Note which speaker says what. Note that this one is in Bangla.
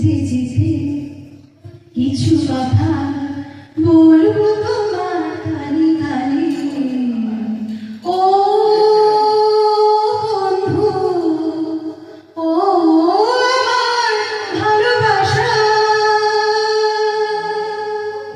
Speaker 1: চিঠি কিছু কথা বলব তো